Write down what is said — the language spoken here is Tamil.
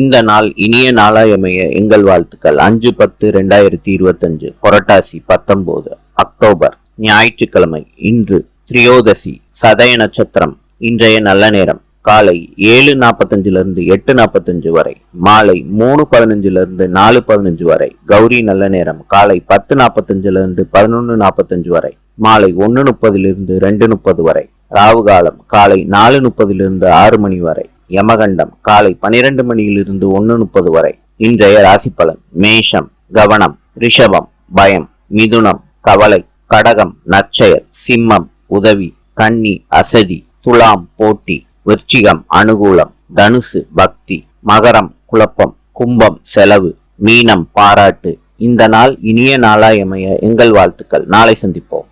இந்த நாள் இனிய நாளாயமைய எங்கள் வாழ்த்துக்கள். அஞ்சு பத்து ரெண்டாயிரத்தி இருபத்தஞ்சு புரட்டாசி பத்தொன்பது அக்டோபர் ஞாயிற்றுக்கிழமை இன்று திரியோதசி சதய நட்சத்திரம் இன்றைய நல்ல நேரம். காலை ஏழு நாற்பத்தஞ்சிலிருந்து எட்டு நாற்பத்தஞ்சு வரை மாலை மூணு பதினஞ்சுல இருந்து நாலு பதினஞ்சு வரை கௌரி நல்ல நேரம். காலை பத்து நாற்பத்தஞ்சிலிருந்து பதினொன்று பதினொன்னு நாற்பத்தஞ்சு வரை மாலை ஒன்னு முப்பதிலிருந்து ரெண்டு முப்பது வரை ராவு காலம் காலை நாலு முப்பதிலிருந்து ஆறு மணி வரை. யமகண்டம் காலை பனிரெண்டு மணியிலிருந்து ஒன்று முப்பது வரை. இன்றைய ராசி பலன் மேஷம் கவனம் ரிஷபம் பயம் மிதுனம் கவலை கடகம் நற்செயல் சிம்மம் உதவி கன்னி அசதி துலாம் போட்டி விருச்சிகம் அனுகூலம் தனுசு பக்தி மகரம் குழப்பம் கும்பம் செலவு மீனம் பாராட்டு. இந்த நாள் இனிய நாளாயமைய எங்கள் வாழ்த்துக்கள். நாளை சந்திப்போம்.